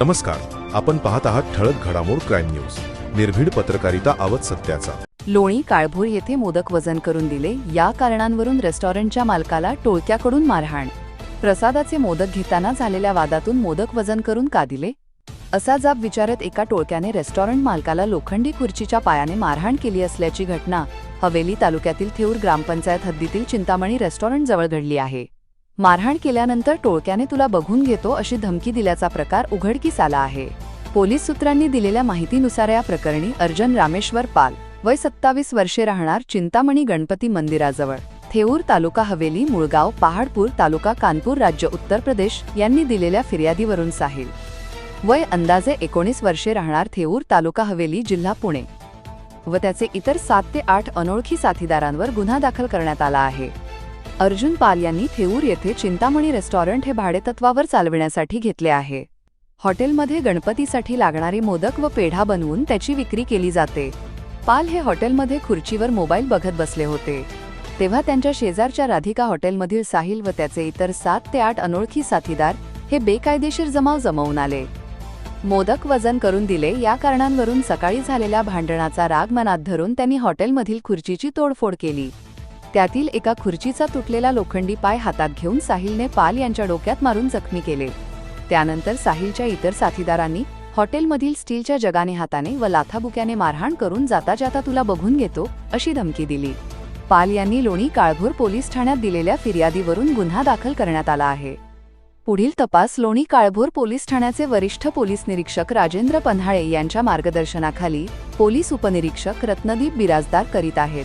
नमस्कार आपण पाहत आहात ठळक घडामोड क्राईम न्यूज. निर्भीड पत्रकारिता आवत सत्याचा. लोणी काळभोर येथे मोदक वजन करून दिले या कारणांवरून रेस्टॉरंटच्या मालकाला टोळक्याकडून मारहाण. प्रसादाचे मोदक घेताना झालेल्या वादातून मोदक वजन करून का दिले? असा जाब विचारत एका टोळक्याने रेस्टॉरंट मालकाला लोखंडी खुर्चीच्या पायाने मारहाण केली असल्याची घटना हवेली तालुक्यातील थेऊर ग्रामपंचायत हद्दीतील चिंतामणी रेस्टॉरंट जवळ घडली आहे. मारहाण केल्यानंतर टोळक्याने तुला बघून घेतो अशी धमकी दिल्याचा प्रकार उघडकीस आला आहे. पोलीस सूत्रांनी दिलेल्या माहितीनुसार या प्रकरणी अर्जन रामेश्वर पाल वय सत्तावीस वर्षे राहणार चिंतामणी गणपती मंदिराजवळ. थेऊर तालुका हवेली मुळगाव पहाडपूर तालुका कानपूर राज्य उत्तर प्रदेश यांनी दिलेल्या फिर्यादीवरून साहिल. वय अंदाजे एकोणीस वर्षे राहणार थेऊर तालुका हवेली जिल्हा पुणे. व त्याचे इतर सात ते आठ अनोळखी साथीदारांवर गुन्हा दाखल करण्यात आला आहे. अर्जुन पाल यांनी थेऊर येथे चिंतामणी रेस्टॉरंट हे भाडेतत्वावर चालविण्यासाठी घेतले आहे. हॉटेलमध्ये गणपतीसाठी लागणारे मोदक व पेढा बनवून त्याची विक्री केली जाते. पाल हे हॉटेलमध्ये खुर्चीवर मोबाईल बघत बसले होते. तेव्हा त्यांच्या शेजारच्या राधिका हॉटेलमधील साहिल व त्याचे इतर सात ते आठ अनोळखी साथीदार हे बेकायदेशीर जमाव जमवून आले. मोदक वजन करून दिले या कारणांवरून सकाळी झालेल्या भांडणाचा राग मनात धरून त्यांनी हॉटेलमधील खुर्चीची तोडफोड केली. त्यातील एका खुर्चीचा तुटलेला लोखंडी पाय हातात घेऊन साहिलने पाल यांच्या डोक्यात मारून जखमी केले. त्यानंतर साहिलच्या इतर साथीदारांनी हॉटेलमधील स्टीलच्या जगाने हाताने व लाथाबुक्याने मारहाण करून जाता जाता तुला बघून घेतो अशी धमकी दिली. पाल यांनी लोणी काळभोर पोलीस ठाण्यात दिलेल्या फिर्यादीवरून गुन्हा दाखल करण्यात आला आहे. पुढील तपास लोणी काळभोर पोलीस ठाण्याचे वरिष्ठ पोलीस निरीक्षक राजेंद्र पन्हाळे यांच्या मार्गदर्शनाखाली पोलीस उपनिरीक्षक रत्नदीप बिराजदार करीत आहेत.